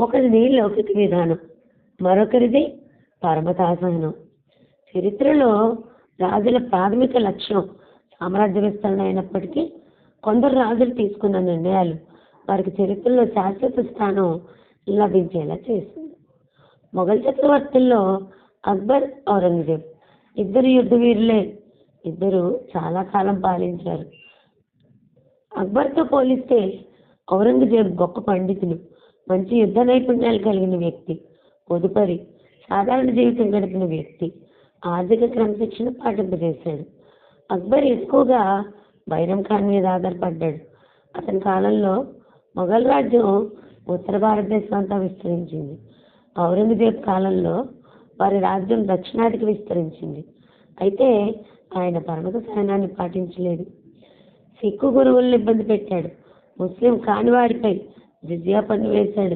ఒకరిది లౌకిక విధానం మరొకరిది పరమతాసనం చరిత్రలో రాజుల ప్రాథమిక లక్ష్యం సామ్రాజ్య విస్తరణ అయినప్పటికీ కొందరు రాజులు తీసుకున్న నిర్ణయాలు వారికి చరిత్రలో శాశ్వత స్థానం లభించేలా చేసింది. మొఘల్ చక్రవర్తుల్లో అక్బర్ ఔరంగజేబ్. ఇద్దరు యుద్ధ వీరులే ఇద్దరు చాలా కాలం పాలించారు. అక్బర్తో పోలిస్తే ఔరంగజేబ్ గొప్ప పండితులు. మంచి యుద్ధ నైపుణ్యాలు కలిగిన వ్యక్తి పొదుపరి సాధారణ జీవితం గడిపిన వ్యక్తి ఆర్థిక క్రమశిక్షణ పాటింపజేశాడు. అక్బర్ ఎక్కువగా బైరం ఖాన్ మీద ఆధారపడ్డాడు. అతని కాలంలో మొఘల్ రాజ్యం ఉత్తర భారతదేశం అంతా విస్తరించింది. ఔరంగజేబ్ కాలంలో వారి రాజ్యం దక్షిణాదికి విస్తరించింది. అయితే ఆయన పరమత సహనాన్ని పాటించలేదు. సిక్కు గురువులను ఇబ్బంది పెట్టాడు. ముస్లిం కాని వారిపై జిజియా పన్ను వేశాడు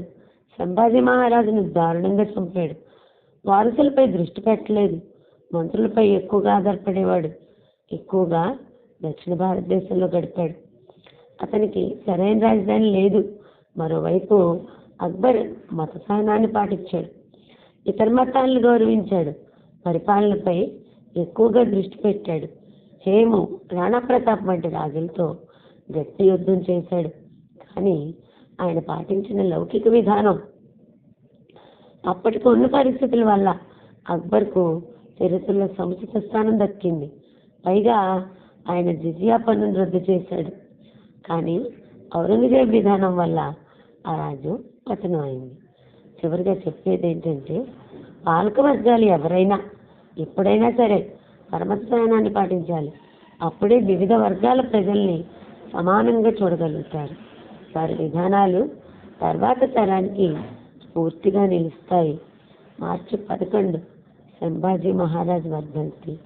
సంభాజీ మహారాజును దారుణంగా చంపాడు. వారసులపై దృష్టి పెట్టలేదు. మంత్రులపై ఎక్కువగా ఆధారపడేవాడు. ఎక్కువగా దక్షిణ భారతదేశంలో గడిపాడు. అతనికి సరైన రాజధాని లేదు. మరోవైపు అక్బర్ మత సహనాన్ని పాటించాడు. ఇతర మతాలను గౌరవించాడు. పరిపాలనపై ఎక్కువగా దృష్టి పెట్టాడు. హేము రాణా ప్రతాప్ వంటి రాజులతో గట్టి యుద్ధం చేశాడు. కానీ ఆయన పాటించిన లౌకిక విధానం. అప్పటికి ఉన్న పరిస్థితుల వల్ల అక్బర్కు చరిత్రలో సముచిత స్థానం దక్కింది. పైగా ఆయన జిజియా పన్నును రద్దు చేశాడు. కానీ ఔరంగజేబ్ విధానం వల్ల ఆ రాజ్యం పతనం అయింది చివరిగా చెప్పేది ఏంటంటే పాలక వర్గాలు ఎవరైనా ఎప్పుడైనా సరే పరమస్థానాన్ని పాటించాలి. అప్పుడే వివిధ వర్గాల ప్రజల్ని సమానంగా చూడగలుగుతారు. వారి విధానాలు తర్వాత తరానికి స్ఫూర్తిగా నిలుస్తాయి. మార్చి పదకొండు సంభాజీ మహారాజ్ వర్ధంతి.